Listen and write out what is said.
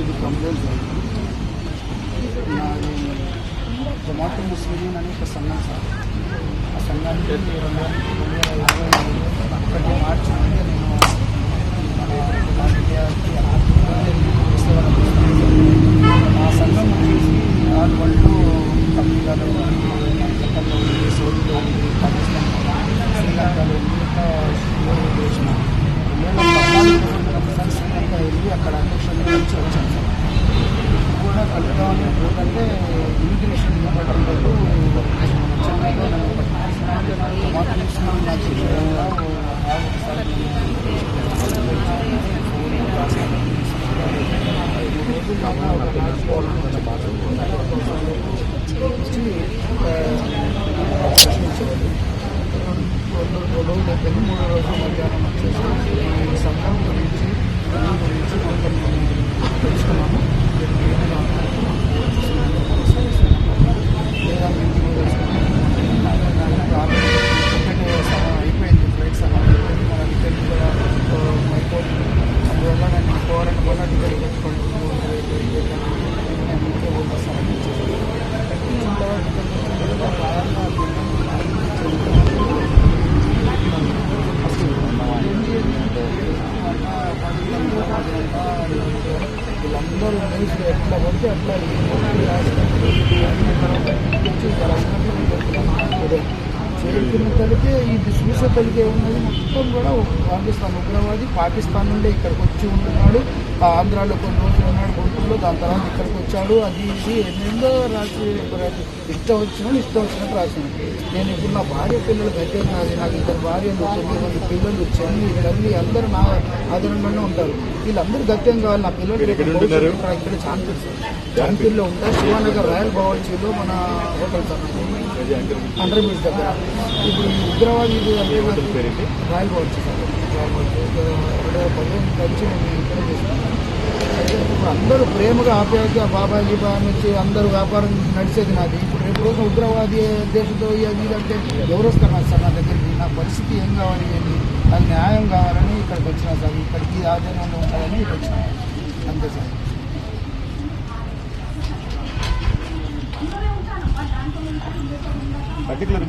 ఇది కంప్లైంట్ నాది ముస్లిం అనే ఒక సంఘం సార్. ఆ సంఘానికి రెండు వేల ఒకటి మార్చి నేను ఆ సంఘం ఆరు వాళ్ళు అమెరికాలో అక్కడ అధ్యక్షుడిని కలిసి వచ్చాను సార్ కూడా కలుద్దామని పోతుంటే ఇమిగ్రేషన్ డిపార్ట్మెంట్ చెన్నైలో నన్ను పట్టుకున్నారు. రెండు రోజులు మధ్యాహ్నం వచ్చేసి వీళ్ళందరూ న్యూస్లో ఎట్లా పడితే అట్లా చేరుకున్న ఈ చూసే కలిగే ఉన్నది మొత్తం కూడా ఒక పాకిస్తాన్ ఉగ్రవాది పాకిస్తాన్ నుండి ఇక్కడికి వచ్చి ఉంటున్నాడు. ఆ ఆంధ్రాలో కొన్ని రోజులు ఉన్నాడు. గుంటూరులో దాని తర్వాత ఇక్కడికి వచ్చాడు. అది ఇది ఎన్నెందో రాసి ఇష్టం వచ్చినాడు ఇష్టం వచ్చినట్టు రాసింది నేను ఇప్పుడు నా భార్య పిల్లలు గట్టే నాది నాకు ఇద్దరు భార్యలు తొమ్మిది మంది పిల్లలు చెల్లి తల్లి అందరూ నా ఆదరణలోనే ఉంటారు. వీళ్ళందరూ గత్యం కావాలి. నా పిల్లలు? ఇక్కడ సార్ చాంపూర్లో ఉంటారు శివానగర్ రాయల్ బావర్చీలో మన హోటల్ సార్. అండర్ బ్రిడ్జ్ దగ్గర. ఇప్పుడు ఉగ్రవాది రాయల్ బావర్చీ సార్. రాయల్ ఇక్కడ పదిహేను కలిసి నేను ఇక్కడ చేస్తున్నాను. అందరూ ప్రేమగా ఆప్యాయతగా అని వచ్చి అందరూ వ్యాపారం నడిచేది నాది. ఇప్పుడు రేపు రోజు ఉగ్రవాది దేశంతో అది అంటే ఎవరు వస్తారు నాకు సార్ నా దగ్గరికి నా పరిస్థితి ఏం కావాలి ఏంటి? నాకు న్యాయం కావాలని ఇక్కడికి వచ్చినా సార్. ఇక్కడికి ఆధీనంలో ఉండాలని ఇక్కడ వచ్చిన అంతే సార్. పర్టికులర్